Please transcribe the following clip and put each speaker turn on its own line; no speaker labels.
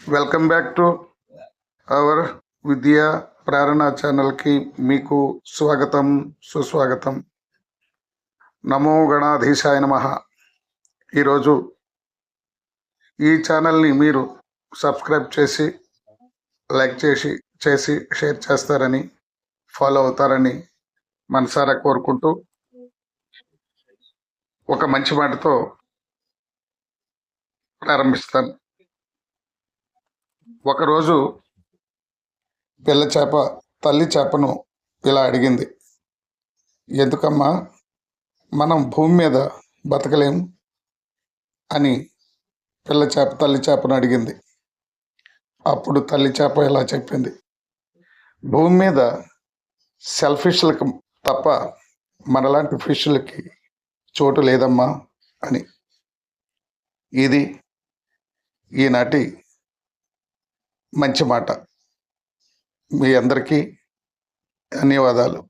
Welcome back to our విద్యా ప్రేరణ ఛానల్కి మీకు స్వాగతం సుస్వాగతం. నమో గణాధీశాయ నమ. ఈరోజు ఈ ఛానల్ని మీరు సబ్స్క్రైబ్ చేసి లైక్ చేసి చేసి షేర్ చేస్తారని ఫాలో అవుతారని మనసారా కోరుకుంటూ ఒక మంచి మాటతో ప్రారంభిస్తాను. ఒకరోజు పిల్ల చేప తల్లి చేపను ఇలా అడిగింది. ఎందుకమ్మా మనం భూమి మీద బతకలేం? అని పిల్ల చేప తల్లి చేపను అడిగింది. అప్పుడు తల్లి చేప ఇలా చెప్పింది. భూమి మీద సెల్ఫిష్లకు తప్ప మనలాంటి ఫిష్లకి చోటు లేదమ్మా అని. ఇది ఈనాటి మంచి మాట. మీ అందరికీ ధన్యవాదాలు.